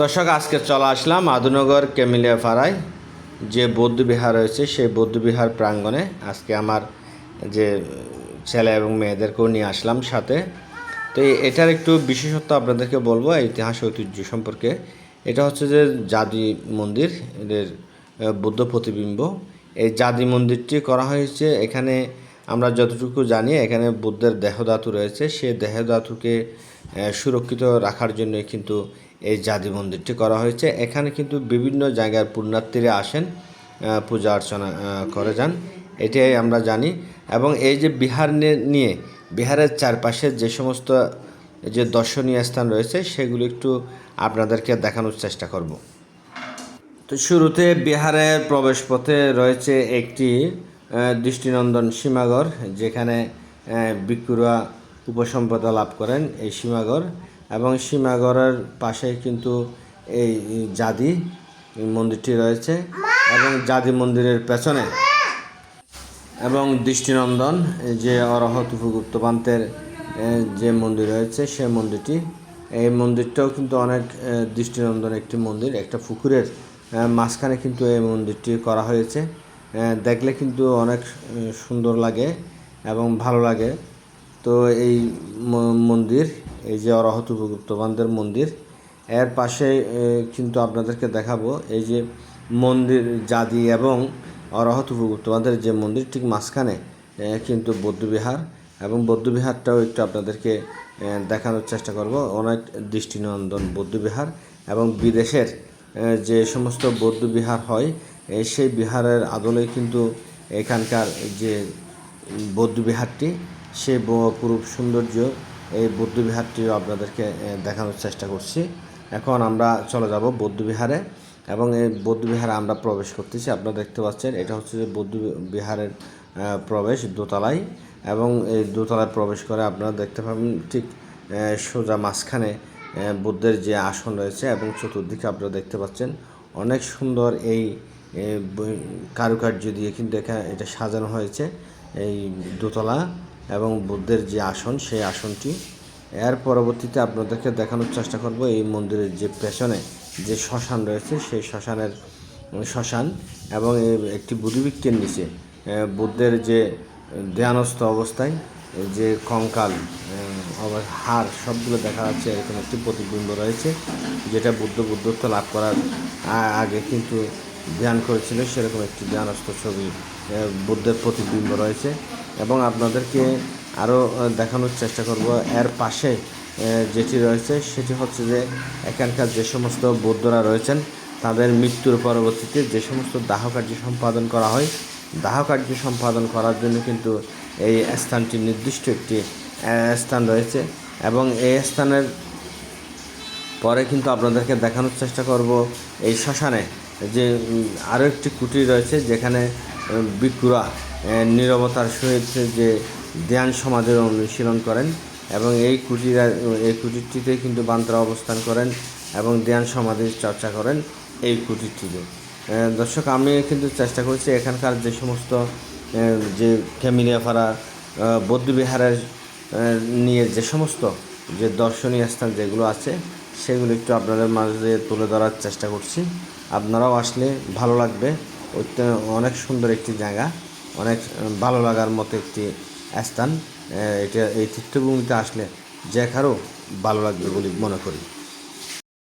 দর্শক, আজকে চলে আসলাম আদুনগর কেমিলিয়া পাড়ায়। যে বৌদ্ধবিহার রয়েছে, সেই বৌদ্ধবিহার প্রাঙ্গণে আজকে আমার যে ছেলে এবং মেয়েদেরকেও নিয়ে আসলাম সাথে। তো এটার একটু বিশেষত্ব আপনাদেরকে বলব ইতিহাস ঐতিহ্য সম্পর্কে। এটা হচ্ছে যে জাদি মন্দির, এদের বুদ্ধ প্রতিবিম্ব। এই জাদি মন্দিরটি করা হয়েছে এখানে, আমরা যতটুকু জানি, এখানে বুদ্ধের দেহধাতু রয়েছে। সে দেহধাতুকে সুরক্ষিত রাখার জন্য কিন্তু এই জাদি মন্দিরটি করা হয়েছে। এখানে কিন্তু বিভিন্ন জায়গার পুণ্যার্থীরা আসেন পূজা অর্চনা করে যান। এটাই আমরা জানি। এবং এই যে বিহার নিয়ে, বিহারের চারপাশে যে সমস্ত যে দর্শনীয় স্থান রয়েছে, সেগুলো একটু আপনাদেরকে দেখানোর চেষ্টা করব। তো শুরুতে বিহারের প্রবেশপথে রয়েছে একটি দৃষ্টিনন্দন সীমাগর যেখানে ভিক্ষুরা উপসম্পদা লাভ করেন। এই সীমাগর এবং সীমাগরের পাশে কিন্তু এই জাদি মন্দিরটি রয়েছে এবং জাদি মন্দিরের পেছনে। এবং দৃষ্টিনন্দন যে অরহত উপগুপ্তপান্তের যে মন্দির রয়েছে, সে মন্দিরটি। এই মন্দিরটাও কিন্তু অনেক দৃষ্টিনন্দন একটি মন্দির, একটা পুকুরের মাঝখানে কিন্তু এই মন্দিরটি করা হয়েছে। দেখলে কিন্তু অনেক সুন্দর লাগে এবং ভালো লাগে। তো এই মন্দির, এই যে অরহত উপগুপ্তপান্তের মন্দির, এর পাশে কিন্তু আপনাদেরকে দেখাবো এই যে মন্দির জাদি এবং অরহত উপগুপ্তবাদের যে মন্দির, ঠিক মাঝখানে কিন্তু বৌদ্ধবিহার এবং বৌদ্ধবিহারটাও একটু আপনাদেরকে দেখানোর চেষ্টা করব। অনেক দৃষ্টিনন্দন বৌদ্ধবিহার এবং বিদেশের যে সমস্ত বৌদ্ধবিহার হয় সেই বিহারের আদলে কিন্তু এখানকার যে বৌদ্ধবিহারটি ব- পুরুপ সৌন্দর্য এই বৌদ্ধবিহারটি আপনাদেরকে দেখানোর চেষ্টা করছি। এখন আমরা চলে যাব বৌদ্ধবিহারে এবং এই বৌদ্ধবিহারে আমরা প্রবেশ করতেছি। আপনারা দেখতে পাচ্ছেন, এটা হচ্ছে যে বৌদ্ধ বিহারের প্রবেশ দোতলায় এবং এই দোতলায় প্রবেশ করে আপনারা দেখতে পাবেন ঠিক সোজা মাঝখানে বুদ্ধের যে আসন রয়েছে এবং চতুর্দিকে আপনারা দেখতে পাচ্ছেন অনেক সুন্দর এই কারুকার্য দিয়ে কিন্তু এটা সাজানো হয়েছে এই দোতলা। এবং বুদ্ধের যে আসন, সেই আসনটি। এর পরবর্তীতে আপনাদেরকে দেখানোর চেষ্টা করব এই মন্দিরের যে পেছনে যে শ্মশান রয়েছে, সেই শ্মশানের শ্মশান এবং একটি বুধবৃক্ষের নিচে বুদ্ধের যে ধ্যানস্থ অবস্থায় যে কঙ্কাল হার সবগুলো দেখা যাচ্ছে এরকম একটি প্রতিবিম্ব রয়েছে, যেটা বুদ্ধ বুদ্ধত্ব লাভ করার আগে কিন্তু ধ্যান করেছিল। সেরকম একটি ধ্যানস্থ ছবি বুদ্ধের প্রতিবিম্ব রয়েছে। এবং আপনাদেরকে আরও দেখানোর চেষ্টা করব। এর পাশে যেটি রয়েছে সেটি হচ্ছে যে এখানকার যে সমস্ত বৌদ্ধরা রয়েছেন তাদের মৃত্যুর পরবর্তীতে যে সমস্ত দাহ কার্য সম্পাদন করা হয় দাহ কার্য সম্পাদন করার জন্য কিন্তু এই স্থানটি নির্দিষ্ট একটি স্থান রয়েছে এবং এই স্থানের পরে কিন্তু আপনাদেরকে দেখানোর চেষ্টা করব এই শ্মশানে যে আরও একটি কুটির রয়েছে যেখানে আহ, নীরবতার সহিত যে ধ্যান সমাজের অনুশীলন করেন এবং এই কুটির, এই কুটিরটিতে কিন্তু বান্তরা অবস্থান করেন এবং ধ্যান সমাধির চর্চা করেন এই কুটিরটিতে। দর্শক, আমি কিন্তু চেষ্টা করছি এখানকার যে সমস্ত যে ক্যামিলিয়াপাড়া বৌদ্ধবিহারের নিয়ে যে সমস্ত যে দর্শনীয় স্থান যেগুলো আছে, সেগুলো একটু আপনাদের মাঝে তুলে ধরার চেষ্টা করছি। আপনারাও আসলে ভালো লাগবে। অনেক সুন্দর একটি জায়গা। অনেক ভালো লাগার মতো একটি স্থান। এটা, এই তীর্থভূমিতে আসলে যে কারও ভালো লাগবে বলে মনে করি।